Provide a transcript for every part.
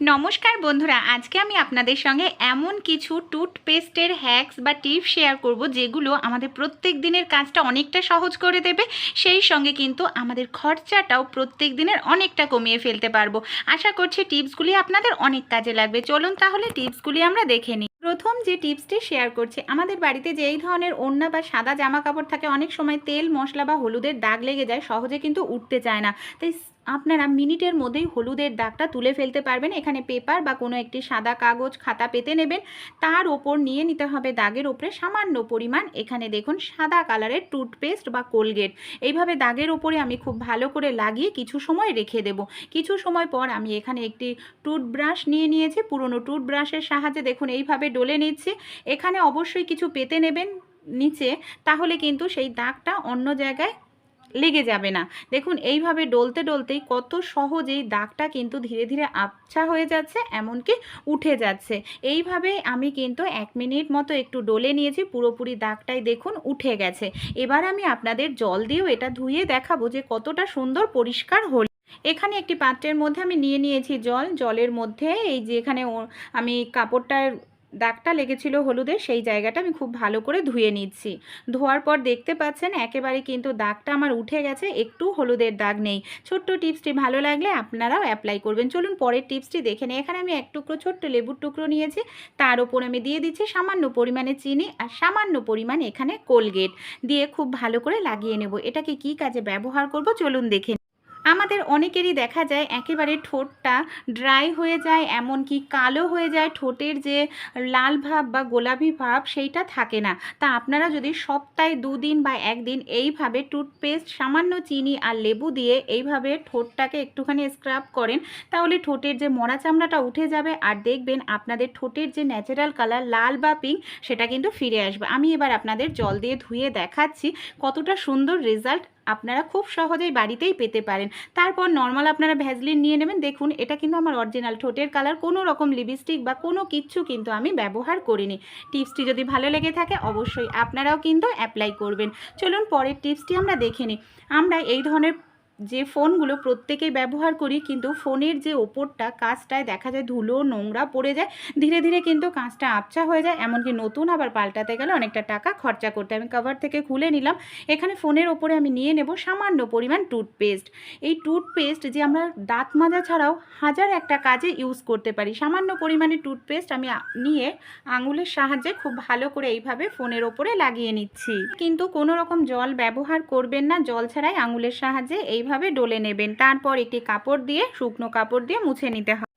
নমস্কার বন্ধুরা, আজকে আমি আপনাদের সঙ্গে এমন কিছু টুথপেস্টের হ্যাক্স বা টিপস শেয়ার করব যেগুলো আমাদের প্রত্যেক দিনের কাজটা অনেকটা সহজ করে দেবে। সেই সঙ্গে কিন্তু আমাদের খরচাটাও প্রত্যেক দিনের অনেকটা কমিয়ে ফেলতে পারব। আশা করছি টিপসগুলি আপনাদের অনেক কাজে লাগবে। চলুন তাহলে টিপসগুলি আমরা দেখে নিই। প্রথম যে টিপসটি শেয়ার করছি, আমাদের বাড়িতে যেই ধরনের ওড়না বা সাদা জামা কাপড় থাকে, অনেক সময় তেল, মশলা বা হলুদের দাগ লেগে যায়, সহজে কিন্তু উঠতে চায় না। তাই আপনারা মিনিটের মধ্যেই হলুদের দাগটা তুলে ফেলতে পারবেন। এখানে পেপার বা কোনো একটি সাদা কাগজ, খাতা পেতে নেবেন। তার ওপর নিয়ে নিতে হবে দাগের ওপরে সামান্য পরিমাণ। এখানে দেখুন, সাদা কালারের টুথপেস্ট বা কোলগেট। এইভাবে দাগের ওপরে আমি খুব ভালো করে লাগিয়ে কিছু সময় রেখে দেব। কিছু সময় পর আমি এখানে একটি টুথব্রাশ নিয়ে নিয়েছি, পুরনো টুথব্রাশের সাহায্যে দেখুন এইভাবে ডলে নিচ্ছি। এখানে অবশ্যই কিছু পেতে নেবেন নিচে, তাহলে কিন্তু সেই দাগটা অন্য জায়গায় লেগে যাবে না। দেখুন, এইভাবে ডলতে ডলতেই কত সহজেই দাগটা কিন্তু ধীরে ধীরে আবছা হয়ে যাচ্ছে, এমনকি উঠে যাচ্ছে। এইভাবে আমি কিন্তু এক মিনিট মতো একটু ডলে নিয়েছি, পুরোপুরি দাগটাই দেখুন উঠে গেছে। এবার আমি আপনাদের জল দিয়েও এটা ধুয়ে দেখাবো যে কতটা সুন্দর পরিষ্কার হল। এখানে একটি পাত্রের মধ্যে আমি নিয়ে নিয়েছি জল। জলের মধ্যে এই যে এখানে আমি কাপড়টার দাগটা লেগেছিল হলুদের, সেই জায়গাটা আমি খুব ভালো করে ধুয়ে নিচ্ছি। ধোয়ার পর দেখতে পাচ্ছেন একেবারে কিন্তু দাগটা আমার উঠে গেছে, একটু হলুদের দাগ নেই। ছোট্ট টিপসটি ভালো লাগলে আপনারাও অ্যাপ্লাই করবেন। চলুন পরের টিপসটি দেখে নিই। এখানে আমি এক টুকরো ছোট্ট লেবুর টুকরো নিয়েছি। তার ওপর আমি দিয়ে দিচ্ছি সামান্য পরিমাণে চিনি আর সামান্য পরিমাণে এখানে কোলগেট দিয়ে খুব ভালো করে লাগিয়ে নেব। এটাকে কি কাজে ব্যবহার করব? চলুন দেখে। আমাদের অনেকেরই দেখা যায় একেবারে ঠোঁটটা ড্রাই হয়ে যায়, এমনকি কালো হয়ে যায়, ঠোঁটের যে লাল ভাব বা গোলাপি ভাব সেইটা থাকে না। তা আপনারা যদি সপ্তাহে দুদিন বা একদিন এইভাবে টুথপেস্ট, সামান্য চিনি আর লেবু দিয়ে এইভাবে ঠোঁটটাকে একটুখানি স্ক্রাব করেন, তাহলে ঠোঁটের যে মরা চামড়াটা উঠে যাবে আর দেখবেন আপনাদের ঠোঁটের যে ন্যাচারাল কালার লাল বা পিঙ্ক সেটা কিন্তু ফিরে আসবে। আমি এবার আপনাদের জল দিয়ে ধুয়ে দেখাচ্ছি কতটা সুন্দর রেজাল্ট আপনারা খুব সহজেই বাড়িতেই পেতে পারেন। তারপর নর্মাল আপনারা ভ্যাজলিন নিয়ে নেবেন। দেখুন, এটা কিন্তু আমার অরিজিনাল ঠোঁটের কালার কোনো রকম লিপস্টিক বা কোনো কিছু কিন্তু আমি ব্যবহার করিনি। টিপসটি যদি ভালো লেগে থাকে, অবশ্যই আপনারাও কিন্তু অ্যাপ্লাই করবেন। চলুন, পরের টিপসটি আমরা দেখে নিই। আমরা এই ধরনের যে ফোনগুলো প্রত্যেকেই ব্যবহার করি কিন্তু ফোনের যে ওপরটা কাঁচটায় দেখা যায় ধুলো, নোংরা পড়ে যায়, ধীরে ধীরে কিন্তু কাঁচটা আবছা হয়ে যায়, এমনকি নতুন আবার পাল্টাতে গেলে অনেকটা টাকা খরচা করতে। আমি কভার থেকে খুলে নিলাম, এখানে ফোনের ওপরে আমি নিয়ে নেব সামান্য পরিমাণ টুথপেস্ট এই টুথপেস্ট যে আমরা দাঁত মাজা ছাড়াও হাজার একটা কাজে ইউজ করতে পারি, সামান্য পরিমাণে টুথপেস্ট আমি নিয়ে আঙুলের সাহায্যে খুব ভালো করে এইভাবে ফোনের ওপরে লাগিয়ে নিচ্ছি কিন্তু কোনো রকম জল ব্যবহার করবেন না, জল ছাড়াই আঙুলের সাহায্যে এইভাবে ডলে নেবেন। তারপর একটি কাপড় দিয়ে, শুকনো কাপড় দিয়ে মুছে নিতে হবে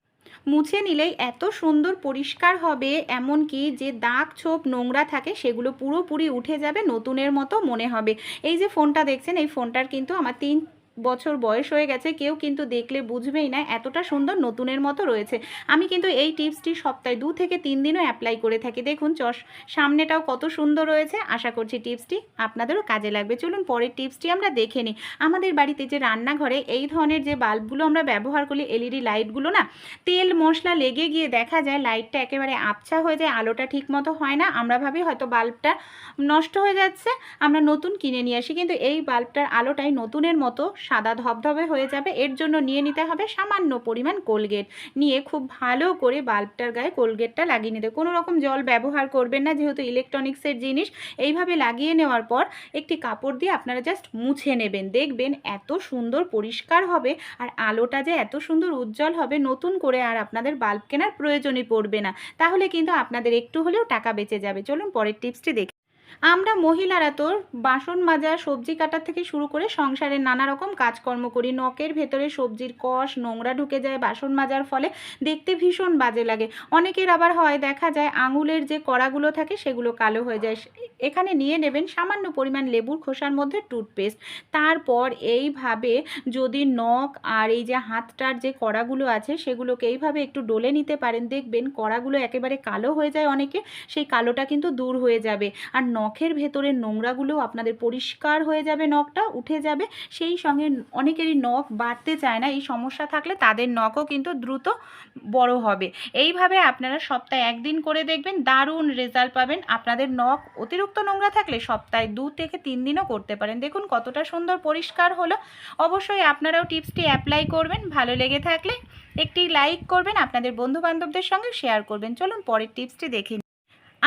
মুছে নিলেই এত সুন্দর পরিষ্কার হবে এমন কি যে দাগ ছোপ নোংরা থাকে সেগুলো পুরোপুরি উঠে যাবে নতুনের মতো মনে হবে। এই যে ফোনটা দেখছেন, এই ফোনটার কিন্তু আমার তিন বছর বয়স হয়ে গেছে, কেউ কিন্তু দেখলে বুঝবেই না এতটা সুন্দর নতুনের মতো রয়েছে। আমি কিন্তু এই টিপসটি সপ্তাহে দু থেকে তিন দিনও অ্যাপ্লাই করে থাকি। দেখুন, চশ, সামনেটাও কত সুন্দর রয়েছে। আশা করছি টিপসটি আপনাদেরও কাজে লাগবে। চলুন পরের টিপসটি আমরা দেখে নিই। আমাদের বাড়িতে যে রান্নাঘরে এই ধরনের যে বাল্বগুলো আমরা ব্যবহার করি এলইডি লাইটগুলো না, তেল, মশলা লেগে গিয়ে দেখা যায় লাইটটা একেবারে আবছা হয়ে যায়, আলোটা ঠিক মতো হয় না। আমরা ভাবি হয়তো বাল্বটা নষ্ট হয়ে যাচ্ছে, আমরা নতুন কিনে নিয়ে আসি। কিন্তু এই বাল্বটার আলোটাই নতুনের মতো সাদা ধবধবে হয়ে যাবে। এর জন্য নিয়ে নিতে হবে সামান্য পরিমাণ কোলগেট। নিয়ে খুব ভালো করে বাল্বটার গায়ে কোলগেটটা লাগিয়ে নিতে। কোনো রকম জল ব্যবহার করবেন না, যেহেতু ইলেকট্রনিক্সের জিনিস। এইভাবে লাগিয়ে নেওয়ার পর একটি কাপড় দিয়ে আপনারা জাস্ট মুছে নেবেন। দেখবেন এত সুন্দর পরিষ্কার হবে আর আলোটা যে এত সুন্দর উজ্জ্বল হবে, নতুন করে আর আপনাদের বাল্ব কেনার প্রয়োজনই পড়বে না। তাহলে কিন্তু আপনাদের একটু হলেও টাকা বেঁচে যাবে। চলুন পরের টিপসটি দেখি আমরা মহিলারা তো বাসন মাজা, সবজি কাটার থেকে শুরু করে সংসারের নানা রকম কাজকর্ম করি। নখের ভেতরে সবজির কষ, নোংরা ঢুকে যায়, বাসন মাজার ফলে দেখতে ভীষণ বাজে লাগে। অনেকের আবার হয়, দেখা যায় আঙুলের যে কড়াগুলো থাকে সেগুলো কালো হয়ে যায়। এখানে নিয়ে নেবেন সামান্য পরিমাণ লেবুর খোসার মধ্যে টুথপেস্ট। তারপর এইভাবে যদি নখ আর এই যে হাতটার যে কড়াগুলো আছে সেগুলোকে এইভাবে একটু ডলে নিতে পারেন। দেখবেন কড়াগুলো একেবারে কালো হয়ে যায় অনেকে, সেই কালোটা কিন্তু দূর হয়ে যাবে। আর নখ নখের ভেতরের নোংরাগুলো আপনাদের পরিষ্কার হয়ে যাবে নখটা, উঠে যাবে। সেই সঙ্গে অনেকেরই নখ বাড়তে চায় না, এই সমস্যা থাকলে তাদের নখও কিন্তু দ্রুত বড় হবে। এইভাবে আপনারা সপ্তাহে একদিন করে দেখবেন, দারুণ রেজাল্ট পাবেন। আপনাদের নখ অতিরিক্ত নোংরা থাকলে সপ্তাহে দু থেকে তিন দিনও করতে পারেন। দেখুন কতটা সুন্দর পরিষ্কার হলো। অবশ্যই আপনারাও টিপসটি অ্যাপ্লাই করবেন। ভালো লেগে থাকলে একটি লাইক করবেন, আপনাদের বন্ধু বান্ধবদের সঙ্গে শেয়ার করবেন। চলুন পরের টিপসটি দেখে।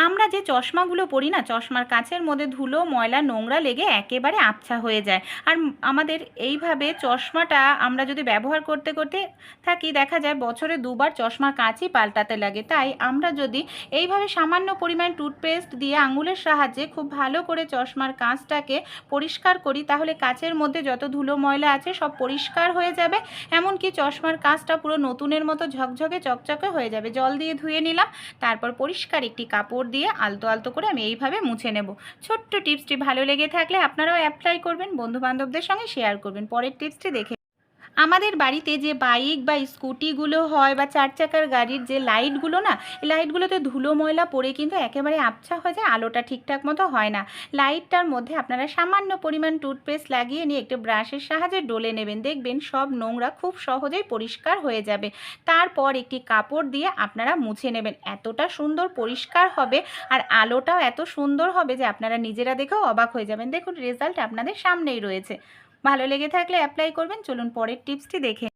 আমরা যে চশমাগুলো পরি না, চশমার কাছের মধ্যে ধুলো, ময়লা, নোংরা লেগে একেবারে আবছা হয়ে যায়। আর আমাদের এইভাবে চশমাটা আমরা যদি ব্যবহার করতে করতে থাকি, দেখা যায় বছরে দুবার চশমার কাঁচই পাল্টাতে লাগে। তাই আমরা যদি এইভাবে সামান্য পরিমাণ টুথপেস্ট দিয়ে আঙুলের সাহায্যে খুব ভালো করে চশমার কাঁচটাকে পরিষ্কার করি, তাহলে কাচের মধ্যে যত ধুলো, ময়লা আছে সব পরিষ্কার হয়ে যাবে। এমনকি চশমার কাঁচটা পুরো নতুনের মতো ঝকঝকে, চকচকে হয়ে যাবে। জল দিয়ে ধুয়ে নিলাম, তারপর পরিষ্কার একটি কাপড় দিয়ে আলতো আলতো করে আমি এইভাবে মুছে নেব। ছোট্ট টিপসটি ভালো লেগে থাকলে আপনারাও অ্যাপ্লাই করবেন বন্ধু বান্ধবদের সঙ্গে শেয়ার করবেন। পরের টিপসটি দেখে আমাদের বাড়িতে যে বাইক বা স্কুটিগুলো হয় বা চার চাকার গাড়ির যে লাইটগুলো না, এই লাইটগুলোতে ধুলো ময়লা পড়ে কিন্তু একেবারে আবছা হয়ে যায়, আলোটা ঠিকঠাক মতো হয় না। লাইটটার মধ্যে আপনারা সামান্য পরিমাণ টুথপেস্ট লাগিয়ে নিয়ে একটু ব্রাশের সাহায্যে ডলে নেবেন। দেখবেন সব নোংরা খুব সহজেই পরিষ্কার হয়ে যাবে। তারপর একটি কাপড় দিয়ে আপনারা মুছে নেবেন। এতটা সুন্দর পরিষ্কার হবে আর আলোটাও এত সুন্দর হবে যে আপনারা নিজেরা দেখেও অবাক হয়ে যাবেন। দেখুন, রেজাল্ট আপনাদের সামনেই রয়েছে। ভালো লেগে থাকলে অ্যাপ্লাই করবেন। চলুন পরের টিপসটি দেখে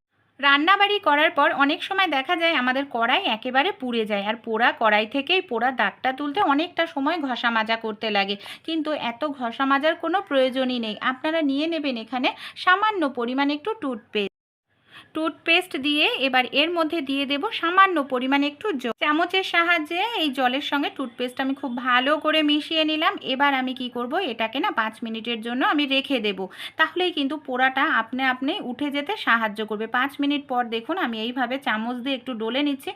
রান্নাবাড়ি করার পর অনেক সময় দেখা যায় আমাদের কড়াই একেবারে পুড়ে যায় আর পোড়া কড়াই থেকেই পোড়া দাগটা তুলতে অনেকটা সময় ঘষা মাজা করতে লাগে। কিন্তু এত ঘষা মাজার কোনো প্রয়োজনই নেই। আপনারা নিয়ে নেবেন এখানে সামান্য পরিমাণ একটু টুথপেস্ট। টুথপেস্ট দিয়ে এবার এর মধ্যে দিয়ে দেব সামান্য পরিমাণে একটু জল। চামচের সাহায্যে এই জলের সঙ্গে টুথপেস্ট আমি খুব ভালো করে মিশিয়ে নিলাম। এবার আমি কি করব, এটাকে না পাঁচ মিনিটের জন্য আমি রেখে দেব। তাহলেই কিন্তু পোড়াটা আপনি আপনি উঠে যেতে সাহায্য করবে। পাঁচ মিনিট পর দেখুন আমি এইভাবে চামচ দিয়ে একটু ডলে নিচ্ছি।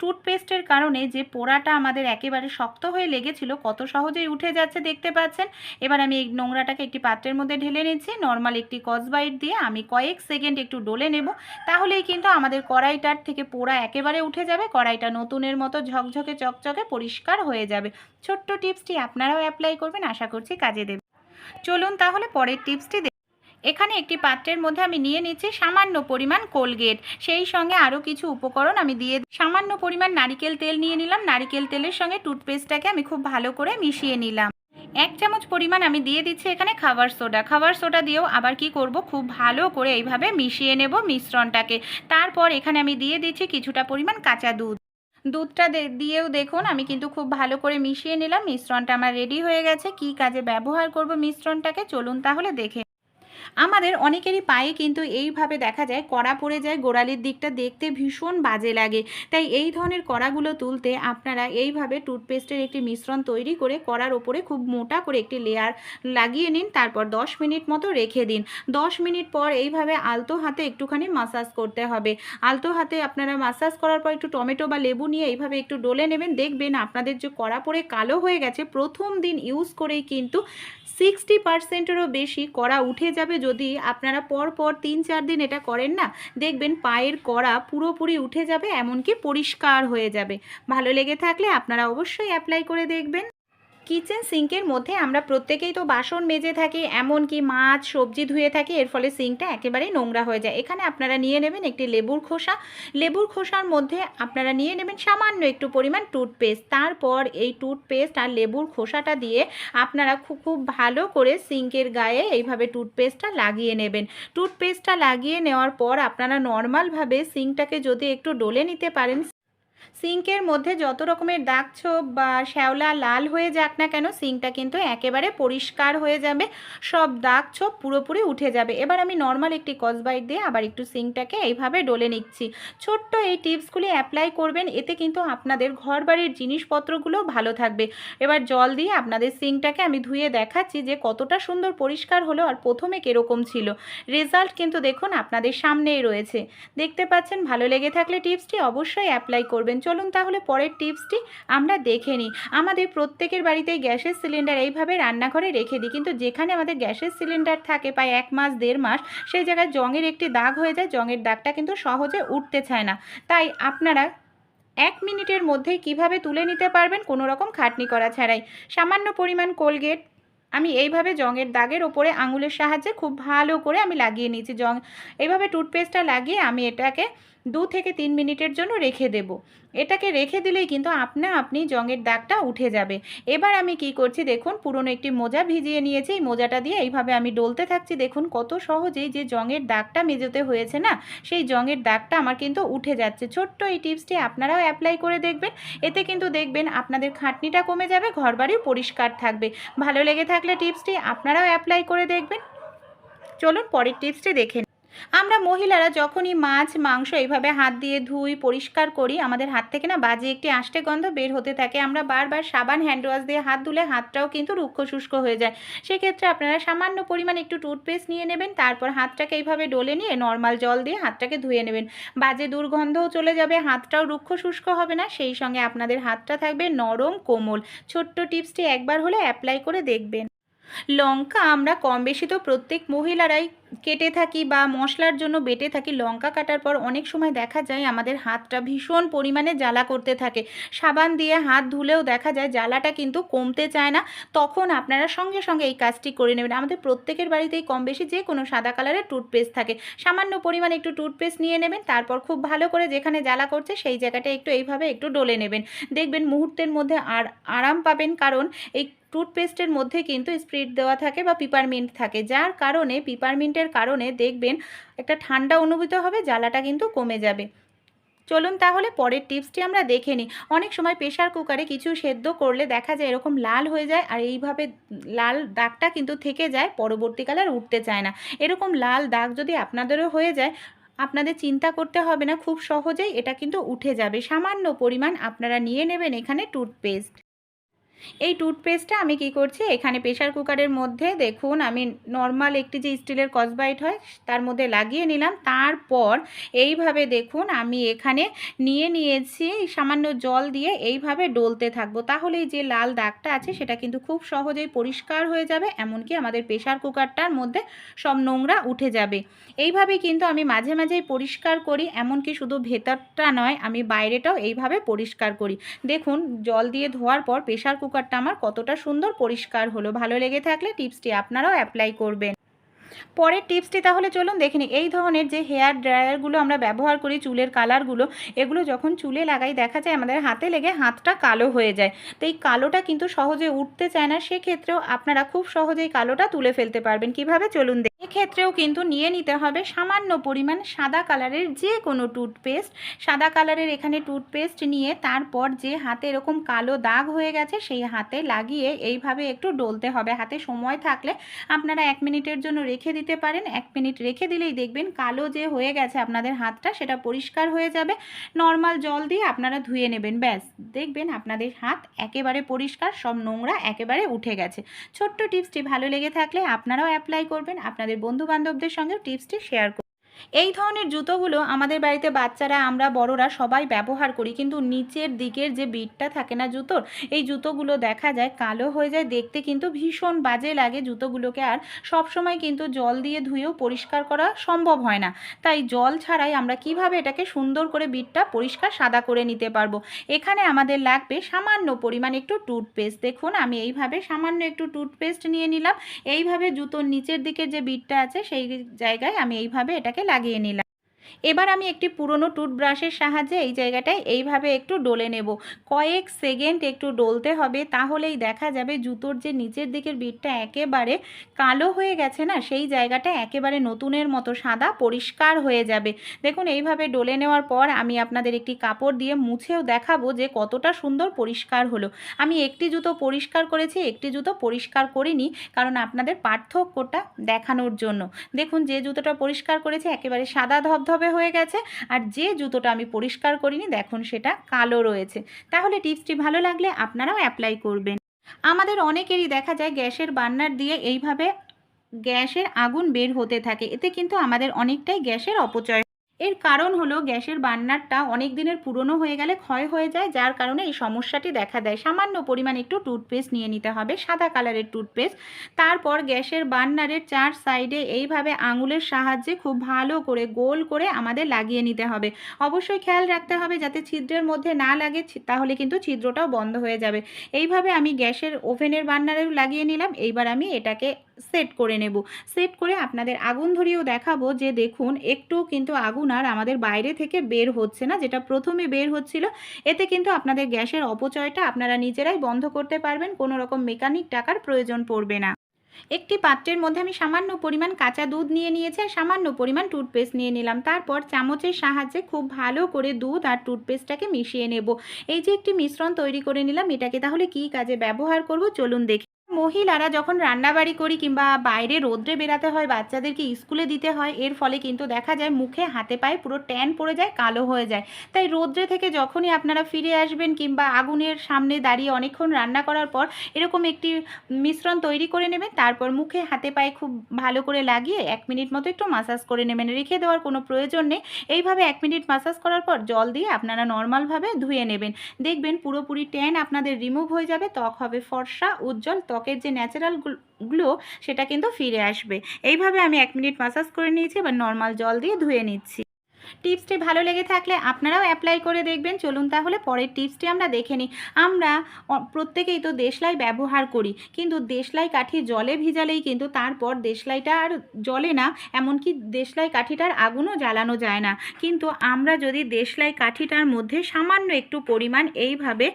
টুথপেস্টের কারণে যে পোড়াটা আমাদের একেবারে শক্ত হয়ে লেগেছিল, কত সহজেই উঠে যাচ্ছে দেখতে পাচ্ছেন। এবার আমি এই নোংরাটাকে একটি পাত্রের মধ্যে ঢেলে নিচ্ছি। নর্মাল একটি কসবাইট দিয়ে আমি কয়েক সেকেন্ড একটু ডলে নেব। তাহলেই কিন্তু আমাদের কড়াইটার থেকে পোড়া একেবারে উঠে যাবে, কড়াইটা নতুনের মতো ঝকঝকে চকচকে পরিষ্কার হয়ে যাবে। ছোট্ট টিপসটি আপনারাও অ্যাপ্লাই করবেন, আশা করছি কাজে দেবে। চলুন তাহলে পরের টিপসটি এখানে একটি পাত্রের মধ্যে আমি নিয়ে নিচ্ছি সামান্য পরিমাণ কোলগেট। সেই সঙ্গে আরও কিছু উপকরণ আমি দিয়ে সামান্য পরিমাণ নারিকেল তেল নিয়ে নিলাম। নারিকেল তেলের সঙ্গে টুথপেস্টটাকে আমি খুব ভালো করে মিশিয়ে নিলাম। এক চামচ পরিমাণ আমি দিয়ে দিচ্ছি এখানে খাবার সোডা। খাবার সোডা দিয়েও আবার কি করব? খুব ভালো করে এইভাবে মিশিয়ে নেব মিশ্রণটাকে। তারপর এখানে আমি দিয়ে দিচ্ছি কিছুটা পরিমাণ কাঁচা দুধ। দুধটা দিয়েও দেখুন আমি কিন্তু খুব ভালো করে মিশিয়ে নিলাম। মিশ্রণটা আমার রেডি হয়ে গেছে। কি কাজে ব্যবহার করব মিশ্রণটাকে? চলুন তাহলে দেখে আমাদের অনেকেরই পায়ে কিন্তু এইভাবে দেখা যায় কড়া পড়ে যায়, গোড়ালির দিকটা দেখতে ভীষণ বাজে লাগে। তাই এই ধরনের কড়াগুলো তুলতে আপনারা এইভাবে টুথপেস্টের একটি মিশ্রণ তৈরি করে কড়ার ওপরে খুব মোটা করে একটি লেয়ার লাগিয়ে নিন, তারপর 10 মিনিট মতো রেখে দিন। 10 মিনিট পর এইভাবে আলতো হাতে একটুখানি মাসাজ করতে হবে। আলতো হাতে আপনারা মাসাজ করার পর একটু টমেটো বা লেবু নিয়ে এইভাবে একটু ডলে নেবেন, দেখবেন আপনাদের যে কড়া পরে কালো হয়ে গেছে, প্রথম দিন ইউজ করেই কিন্তু সিক্সটি পার্সেন্টেরও বেশি কড়া উঠে যাবে যদি আপনারা পর পর তিন চার দিন এটা করেন না, দেখবেন পায়ের কড়া পুরোপুরি উঠে যাবে, এমনকি পরিষ্কার হয়ে যাবে। ভালো লেগে থাকলে আপনারা অবশ্যই অ্যাপ্লাই করে দেখবেন। কিচেন সিঙ্কের মধ্যে আমরা প্রত্যেকেই তো বাসন মেজে থাকি, এমনকি মাছ, সবজি ধুয়ে থাকি, এর ফলে সিঙ্কটা একেবারেই নোংরা হয়ে যায়। এখানে আপনারা নিয়ে নেবেন একটি লেবুর খোসা। লেবুর খোসার মধ্যে আপনারা নিয়ে নেবেন সামান্য একটু পরিমাণ টুথপেস্ট। তারপর এই টুথপেস্ট আর লেবুর খোসাটা দিয়ে আপনারা খুব খুব ভালো করে সিঙ্কের গায়ে এইভাবে টুথপেস্টটা লাগিয়ে নেবেন। টুথপেস্টটা লাগিয়ে নেওয়ার পর আপনারা নর্মালভাবে সিঙ্কটাকে যদি একটু ডলে নিতে পারেন সিঙ্কের মধ্যে যত রকমের দাগ ছোপ বা শ্যাওলা লাল হয়ে যাক না কেন, সিঙ্কটা কিন্তু একেবারে পরিষ্কার হয়ে যাবে। সব দাগ ছোপ পুরোপুরি উঠে যাবে। এবার আমি নর্মাল একটি কসবাইট দিয়ে আবার একটু সিঙ্কটাকে এইভাবে ডলে নিচ্ছি। ছোট্ট এই টিপসগুলি অ্যাপ্লাই করবেন, এতে কিন্তু আপনাদের ঘর বাড়ির জিনিসপত্রগুলো ভালো থাকবে। এবার জল দিয়ে আপনাদের সিঙ্কটাকে আমি ধুয়ে দেখাচ্ছি যে কতটা সুন্দর পরিষ্কার হলো আর প্রথমে কীরকম ছিল। রেজাল্ট কিন্তু দেখুন আপনাদের সামনেই রয়েছে। দেখতে পাচ্ছেন, ভালো লেগে থাকলে টিপসটি অবশ্যই অ্যাপ্লাই করবেন। চলুন তাহলে পরের টিপসটি আমরা দেখে নিই। আমাদের প্রত্যেকের বাড়িতেই গ্যাসের সিলিন্ডার এইভাবে রান্নাঘরে রেখে দিই। কিন্তু যেখানে আমাদের গ্যাসের সিলিন্ডার থাকে প্রায় এক মাস, দেড় মাস, সেই জায়গায় জংয়ের একটি দাগ হয়ে যায়। জংয়ের দাগটা কিন্তু সহজে উঠতে চায় না। তাই আপনারা এক মিনিটের মধ্যে কীভাবে তুলে নিতে পারবেন কোনো রকম খাটনি করা ছাড়াই। সামান্য পরিমাণ কোলগেট, আমি এইভাবে জঙের দাগের ওপরে আঙুলের সাহায্যে খুব ভালো করে আমি লাগিয়ে নিয়েছি। জং, এইভাবে টুথপেস্টটা লাগিয়ে আমি এটাকে দু থেকে তিন মিনিটের জন্য রেখে দেব। এটাকে রেখে দিলেই কিন্তু আপনা আপনি জঙের দাগটা উঠে যাবে। এবার আমি কি করছি দেখুন, পুরনো একটি মোজা ভিজিয়ে নিয়েছি। এই মোজাটা দিয়ে এইভাবে আমি ডলতে থাকছি। দেখুন কত সহজেই যে জঙের দাগটা মেজোতে হয়েছে না, সেই জঙের দাগটা আমার কিন্তু উঠে যাচ্ছে। ছোট্ট এই টিপসটি আপনারাও অ্যাপ্লাই করে দেখবেন। এতে কিন্তু দেখবেন আপনাদের খাটনিটা কমে যাবে, ঘরবাড়িও পরিষ্কার থাকবে। ভালো লেগে থাকলে টিপসটি আপনারাও অ্যাপ্লাই করে দেখবেন। চলুন পরের টিপসটি দেখে। আমরা মহিলারা যখনই মাছ, মাংস এইভাবে হাত দিয়ে ধুই, পরিষ্কার করি, আমাদের হাত থেকে না বাজে একটি আষ্টে গন্ধ বের হতে থাকে। আমরা বারবার সাবান হ্যান্ড ওয়াশ দিয়ে হাত ধুলে হাতটাও কিন্তু রুক্ষ শুষ্ক হয়ে যায়। সেক্ষেত্রে আপনারা সামান্য পরিমাণ একটু টুথপেস্ট নিয়ে নেবেন, তারপর হাতটাকে এইভাবে ডলে নিয়ে নর্মাল জল দিয়ে হাতটাকে ধুয়ে নেবেন। বাজে দুর্গন্ধও চলে যাবে, হাতটাও রুক্ষ শুষ্ক হবে না। সেই সঙ্গে আপনাদের হাতটা থাকবে নরম কোমল। ছোট্ট টিপসটি একবার হলে অ্যাপ্লাই করে দেখবেন। লঙ্কা আমরা কম বেশি তো প্রত্যেক মহিলারাই কেটে থাকি বা মশলার জন্য বেটে থাকি। লঙ্কা কাটার পর অনেক সময় দেখা যায় আমাদের হাতটা ভীষণ পরিমাণে জ্বালা করতে থাকে। সাবান দিয়ে হাত ধুলেও দেখা যায় জ্বালাটা কিন্তু কমতে চায় না। তখন আপনারা সঙ্গে সঙ্গে এই কাজটি করে নেবেন। আমাদের প্রত্যেকের বাড়িতেই কম বেশি যে কোনো সাদা কালারের টুথপেস্ট থাকে। সামান্য পরিমাণে একটু টুথপেস্ট নিয়ে নেবেন, তারপর খুব ভালো করে যেখানে জ্বালা করছে সেই জায়গাটা একটু এইভাবে একটু ডলে নেবেন। দেখবেন মুহূর্তের মধ্যে আর আরাম পাবেন, কারণ এই টুথপেস্টের মধ্যে কিন্তু স্প্রিট দেওয়া থাকে বা পিপারমিন্ট থাকে, যার কারণে পিপারমিন্টের কারণে দেখবেন একটা ঠান্ডা অনুভূত হবে, জ্বালাটা কিন্তু কমে যাবে। চলুন তাহলে পরের টিপসটি আমরা দেখে নিই। অনেক সময় প্রেশার কুকারে কিছু সেদ্ধ করলে দেখা যায় এরকম লাল হয়ে যায় আর এইভাবে লাল দাগটা কিন্তু থেকে যায় পরবর্তীকালে আর উঠতে চায় না। এরকম লাল দাগ যদি আপনাদেরও হয়ে যায়, আপনাদের চিন্তা করতে হবে না, খুব সহজেই এটা কিন্তু উঠে যাবে। সামান্য পরিমাণ আপনারা নিয়ে নেবেন এখানে টুথপেস্ট এই টুথপেস্টটা আমি কি করছি? এখানে প্রেশার কুকারের মধ্যে দেখুন, আমি নর্মাল একটি যে স্টিলের কসবাইট হয়, তার মধ্যে লাগিয়ে নিলাম। তারপর এইভাবে দেখুন, আমি এখানে নিয়ে নিয়েছি সামান্য জল দিয়ে এইভাবে ডলতে থাকব। তাহলেই যে লাল দাগটা আছে, সেটা কিন্তু খুব সহজেই পরিষ্কার হয়ে যাবে, এমনকি আমাদের প্রেশার কুকারটার মধ্যে সব নোংরা উঠে যাবে। এইভাবে কিন্তু আমি মাঝে মাঝেই পরিষ্কার করি, এমনকি শুধু ভেতরটা নয়, আমি বাইরেটাও এইভাবে পরিষ্কার করি। দেখুন, জল দিয়ে ধোয়ার পর প্রেশার কুকারটা আমার কতটা সুন্দর পরিষ্কার হলো। ভালো লেগে থাকলে টিপসটি আপনারাও অ্যাপ্লাই করবেন। পরের টিপসটি তাহলে চলুন দেখে নিই। এই ধরনের যে হেয়ার ড্রায়ারগুলো আমরা ব্যবহার করি, চুলের কালারগুলো, এগুলো যখন চুলে লাগাই, দেখা যায় আমাদের হাতে লেগে হাতটা কালো হয়ে যায়। তো এই কালোটা কিন্তু সহজে উঠতে চায় না, সেক্ষেত্রেও আপনারা খুব সহজেই কালোটা তুলে ফেলতে পারবেন। কীভাবে? চলুন দেখি। এক্ষেত্রেও কিন্তু নিয়ে নিতে হবে সামান্য পরিমাণ সাদা কালারের যে কোনো টুথপেস্ট। সাদা কালারের এখানে টুথপেস্ট নিয়ে তারপর যে হাতে এরকম কালো দাগ হয়ে গেছে, সেই হাতে লাগিয়ে এইভাবে একটু ডলতে হবে। হাতে সময় থাকলে আপনারা এক মিনিটের জন্য রেখে দিতে পারেন। এক মিনিট রেখে দিলেই দেখবেন কালো যে হয়ে গেছে আপনাদের হাতটা, সেটা পরিষ্কার হয়ে যাবে। নর্মাল জল দিয়ে আপনারা ধুয়ে নেবেন, ব্যাস। দেখবেন আপনাদের হাত একেবারে পরিষ্কার, সব নোংরা একেবারে উঠে গেছে। ছোট্ট টিপসটি ভালো লেগে থাকলে আপনারাও অ্যাপ্লাই করবেন। আপনাদের বন্ধু বান্ধবদের সঙ্গেও টিপসটি শেয়ার এই ধরনের জুতোগুলো আমাদের বাড়িতে বাচ্চারা, আমরা বড়রা সবাই ব্যবহার করি। কিন্তু নিচের দিকের যে বিটটা থাকে না জুতোর, এই জুতোগুলো দেখা যায় কালো হয়ে যায়। দেখতে কিন্তু ভীষণ বাজে লাগে জুতোগুলোকে আর সব সময় কিন্তু জল দিয়ে ধুয়েও পরিষ্কার করা সম্ভব হয় না। তাই জল ছাড়াই আমরা কীভাবে এটাকে সুন্দর করে বিটটা পরিষ্কার সাদা করে নিতে পারব? এখানে আমাদের লাগবে সামান্য পরিমাণ একটু টুথপেস্ট। দেখুন, আমি এইভাবে সামান্য একটু টুথপেস্ট নিয়ে নিলাম। এইভাবে জুতোর নিচের দিকের যে বিটটা আছে, সেই জায়গায় আমি এইভাবে এটাকে লাগিয়ে নিলাম। এবার আমি একটি পুরনো টুথব্রাশের সাহায্যে এই জায়গাটায় এইভাবে একটু ডলে নেব। কয়েক সেকেন্ড একটু ডলতে হবে, তাহলেই দেখা যাবে জুতোর যে নিচের দিকের বিটটা একেবারে কালো হয়ে গেছে না, সেই জায়গাটা একেবারে নতুনের মতো সাদা পরিষ্কার হয়ে যাবে। দেখুন, এইভাবে ডলে নেওয়ার পর আমি আপনাদের একটি কাপড় দিয়ে মুছেও দেখাবো যে কতটা সুন্দর পরিষ্কার হলো। আমি একটি জুতো পরিষ্কার করেছি, একটি জুতো পরিষ্কার করিনি, কারণ আপনাদের পার্থক্যটা দেখানোর জন্য। দেখুন, যে জুতোটা পরিষ্কার করেছি, একেবারে সাদা ধবধবে হয়ে গেছে। আর যে জুতোটা আমি পরিষ্কার করিনি, দেখুন সেটা কালো রয়েছে। তাহলে টিপসটি ভালো লাগলে আপনারাও অ্যাপ্লাই করবেন। আমাদের অনেকেরই দেখা যায় গ্যাসের বান্নার দিয়ে এইভাবে গ্যাসের আগুন বের হতে থাকে। এতে কিন্তু আমাদের অনেকটাই গ্যাসের অপচয় এর কারণ হলো গ্যাসের বার্নারটা অনেক দিনের পুরনো হয়ে গেলে ক্ষয় হয়ে যায়, যার কারণে এই সমস্যাটি দেখা দেয়। সামান্য পরিমাণ একটু টুথপেস্ট নিয়ে নিতে হবে, সাদা কালারের টুথপেস্ট তারপর গ্যাসের বার্নারের চার সাইডে এইভাবে আঙুলের সাহায্যে খুব ভালো করে গোল করে আমাদের লাগিয়ে নিতে হবে। অবশ্যই খেয়াল রাখতে হবে যাতে ছিদ্রের মধ্যে না লাগে তাহলে কিন্তু ছিদ্রটাও বন্ধ হয়ে যাবে। এইভাবে আমি গ্যাসের ওভেনের বার্নারেও লাগিয়ে নিলাম, এইবার আমি এটাকে সেট করে নেব। সেট করে আপনাদের আগুন ধরিয়েও দেখাবো যে দেখুন, একটু কিন্তু আগুন আর আমাদের বাইরে থেকে বের হচ্ছে না, যেটা প্রথমে বের হচ্ছিল। এতে কিন্তু আপনাদের গ্যাসের অপচয়টা আপনারা নিজেরাই বন্ধ করতে পারবেন, কোনো রকম মেকানিক টাকার প্রয়োজন পড়বে না। একটি পাত্রের মধ্যে আমি সামান্য পরিমাণ কাঁচা দুধ নিয়ে নিয়েছি আর সামান্য পরিমাণ টুথপেস্ট নিয়ে নিলাম। তারপর চামচের সাহায্যে খুব ভালো করে দুধ আর টুথপেস্টটাকে মিশিয়ে নেব। এই যে একটি মিশ্রণ তৈরি করে নিলাম, এটাকে তাহলে কী কাজে ব্যবহার করব? চলুন দেখি। মহিলারা যখন রান্নাবাড়ি করি কিংবা বাইরে রোদ্রে বেরাতে হয়, বাচ্চাদেরকে স্কুলে দিতে হয়, এর ফলে কিন্তু দেখা যায় মুখে হাতে পায়ে পুরো ট্যান পড়ে যায়, কালো হয়ে যায়। তাই রোদ্রে থেকে যখনই আপনারা ফিরে আসবেন কিংবা আগুনের সামনে দাঁড়িয়ে অনেকক্ষণ রান্না করার পর এরকম একটি মিশ্রণ তৈরি করে নেবেন, তারপর মুখে হাতে পায়ে খুব ভালো করে লাগিয়ে এক মিনিট মতো একটু মাসাজ করে নেবেন। রেখে দেওয়ার কোনো প্রয়োজন নেই। এইভাবে এক মিনিট মাসাজ করার পর জল দিয়ে আপনারা নর্মালভাবে ধুয়ে নেবেন। দেখবেন পুরোপুরি ট্যান আপনাদের রিমুভ হয়ে যাবে, ত্বক হবে ফর্সা, উজ্জ্বল ত্বকের যে ন্যাচারাল গ্লো সেটা কিন্তু ফিরে আসবে। এইভাবে আমি এক মিনিট মাসাজ করে নিয়েছি, এবার নর্মাল জল দিয়ে ধুয়ে নিচ্ছি। টিপসটি ভালো লেগে থাকলে আপনারাও অ্যাপ্লাই করে দেখবেন। চলুন তাহলে পরের টিপসটি আমরা দেখে নিই। আমরা প্রত্যেকেই তো দেশলাই ব্যবহার করি, কিন্তু দেশলাই কাঠি জলে ভিজালেই কিন্তু তারপর দেশলাইটা আর জলে না, এমনকি দেশলাই কাঠিটার আগুনও জ্বালানো যায় না। কিন্তু আমরা যদি দেশলাই কাঠিটার মধ্যে সামান্য একটু পরিমাণ এইভাবে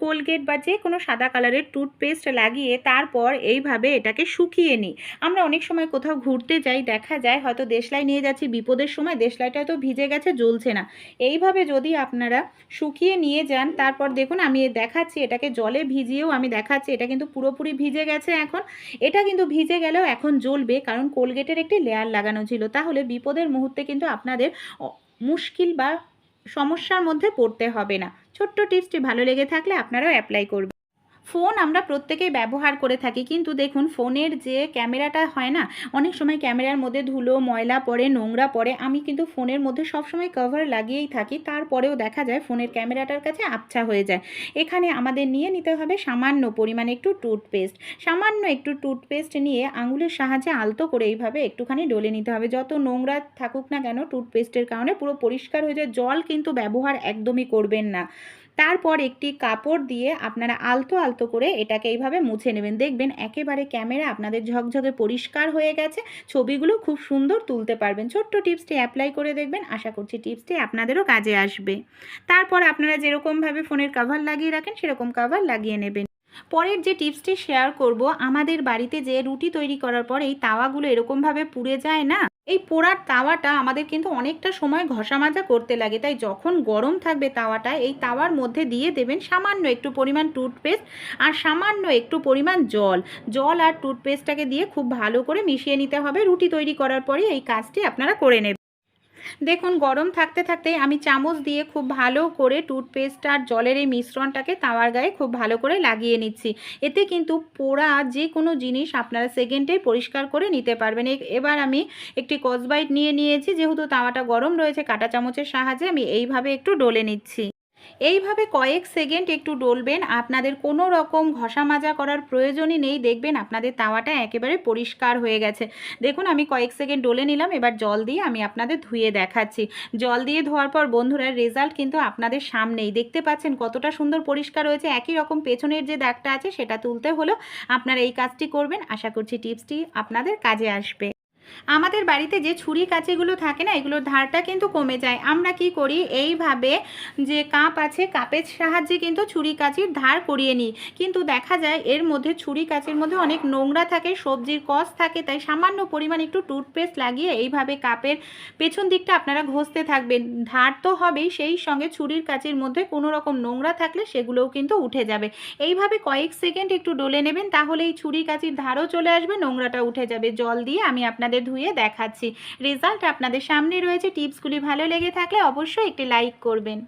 কোলগেট বা যে কোনো সাদা কালারের টুথপেস্ট লাগিয়ে তারপর এইভাবে এটাকে শুকিয়ে নিই। আমরা অনেক সময় কোথাও ঘুরতে যাই, দেখা যায় হয়তো দেশলাই নিয়ে যাচ্ছি, বিপদের সময় দেশলাইটা তো ভিজে গেছে, জ্বলছে না। এইভাবে যদি আপনারা শুকিয়ে নিয়ে যান, তারপর দেখুন আমি দেখাচ্ছি, এটাকে জলে ভিজিয়েও আমি দেখাচ্ছি, এটা কিন্তু পুরোপুরি ভিজে গেছে এখন। এটা কিন্তু ভিজে গেলেও এখন জ্বলবে, কারণ কোলগেটের একটি লেয়ার লাগানো ছিল। তাহলে বিপদের মুহূর্তে কিন্তু আপনাদের মুশকিল বা সমস্যার মধ্যে পড়তে হবে না। ছোট্ট টিপসটি ভালো লেগে থাকলে আপনারাও অ্যাপ্লাই করবেন। ফোন আমরা প্রত্যেকেই ব্যবহার করে থাকি। কিন্তু দেখুন, ফোনের যে ক্যামেরাটা হয় না, অনেক সময় ক্যামেরার মধ্যে ধুলো, ময়লা পড়ে, নোংরা পড়ে। আমি কিন্তু ফোনের মধ্যে সবসময় কভার লাগিয়েই থাকি। তারপরেও দেখা যায় ফোনের ক্যামেরাটার কাছে আবছা হয়ে যায়। এখানে আমাদের নিয়ে নিতে হবে সামান্য পরিমাণে একটু টুথপেস্ট সামান্য একটু টুথপেস্ট নিয়ে আঙুলের সাহায্যে আলতো করে এইভাবে একটুখানি ডলে নিতে হবে। যত নোংরা থাকুক না কেন টুথপেস্টের কারণে পুরো পরিষ্কার হয়ে যায়। জল কিন্তু ব্যবহার একদমই করবেন না। তারপর একটি কাপড় দিয়ে আপনারা আলতো আলতো করে এটাকে এইভাবে মুছে নেবেন। দেখবেন একেবারে ক্যামেরা আপনাদের ঝকঝকে পরিষ্কার হয়ে গেছে। ছবিগুলো খুব সুন্দর তুলতে পারবেন। ছোট্ট টিপসটি অ্যাপ্লাই করে দেখবেন। আশা করছি টিপসটি আপনাদেরও কাজে আসবে। তারপর আপনারা যেরকমভাবে ফোনের কভার লাগিয়ে রাখেন, সেরকম কভার লাগিয়ে নেবেন। পরের যে টিপসটি শেয়ার করব, আমাদের বাড়িতে যে রুটি তৈরি করার পর এই তাওয়াগুলো এরকমভাবে পুড়ে যায় না? এই পোড়ার তাওয়াটা আমাদের কিন্তু অনেকটা সময় ঘষা মাজা করতে লাগে, তাই যখন গরম থাকবে তাওয়াটা এই তাওয়ার মধ্যে দিয়ে দেবেন সামান্য একটু পরিমাণ টুথপেস্ট আর সামান্য একটু পরিমাণ জল। জল আর টুথপেস্টটাকে দিয়ে খুব ভালো করে মিশিয়ে নিতে হবে, রুটি তৈরি করার পরে এই কাজটি আপনারা করে নেবেন। দেখুন, গরম থাকতে থাকতে আমি চামচ দিয়ে খুব ভালো করে টুথপেস্ট আর জলের এই মিশ্রণটাকে তাওয়ার গায়ে খুব ভালো করে লাগিয়ে নিচ্ছি। এতে কিন্তু পোড়া যে কোনো জিনিস আপনারা সেকেন্ডেই পরিষ্কার করে নিতে পারবেন। এবার আমি একটি কসবাইট নিয়ে নিয়েছি, যেহেতু তাওয়াটা গরম রয়েছে, কাঁটা চামচের সাহায্যে আমি এইভাবে একটু ডলে নিচ্ছি। এইভাবে কয়েক সেকেন্ড একটু ডলবেন, আপনাদের কোনো রকম ঘষা মাজা করার প্রয়োজনই নেই। দেখবেন আপনাদের তাওয়াটা একেবারে পরিষ্কার হয়ে গেছে। দেখুন, আমি কয়েক সেকেন্ড ডলে নিলাম, এবার জল দিয়ে আমি আপনাদের ধুয়ে দেখাচ্ছি। জল দিয়ে ধোয়ার পর বন্ধুরা, রেজাল্ট কিন্তু আপনাদের সামনেই। দেখতে পাচ্ছেন কতটা সুন্দর পরিষ্কার হয়েছে। একই রকম পেছনের যে দাগটা আছে, সেটা তুলতে হলো। আপনারা এই কাজটি করবেন। আশা করছি টিপসটি আপনাদের কাজে আসবে। আমাদের বাড়িতে যে ছুরি কাঁচিগুলো থাকে না, এগুলোর ধারটা কিন্তু কমে যায়। আমরা কি করি? এইভাবে যে কাপ আছে, কাপের সাহায্যে কিন্তু ছুরি কাঁচির ধার করিয়ে নিই। কিন্তু দেখা যায় এর মধ্যে ছুরি কাঁচির মধ্যে অনেক নোংরা থাকে, সবজির কষ থাকে, তাই সামান্য পরিমাণ একটু টুথপেস্ট লাগিয়ে এইভাবে কাপের পেছন দিকটা আপনারা ঘষতে থাকবেন। ধার তো হবেই, সেই সঙ্গে ছুরির কাঁচির মধ্যে কোনো রকম নোংরা থাকলে সেগুলোও কিন্তু উঠে যাবে। এইভাবে কয়েক সেকেন্ড একটু ডলে নেবেন তাহলে এই ছুরি কাঁচির ধারও চলে আসবে নোংরাটা উঠে যাবে। জল দিয়ে আমি আপনাদের ধুয়ে দেখাচ্ছি। রেজাল্ট আপনাদের সামনে রয়েছে। টিপসগুলি ভালো লেগে থাকলে অবশ্যই একটি লাইক করবেন।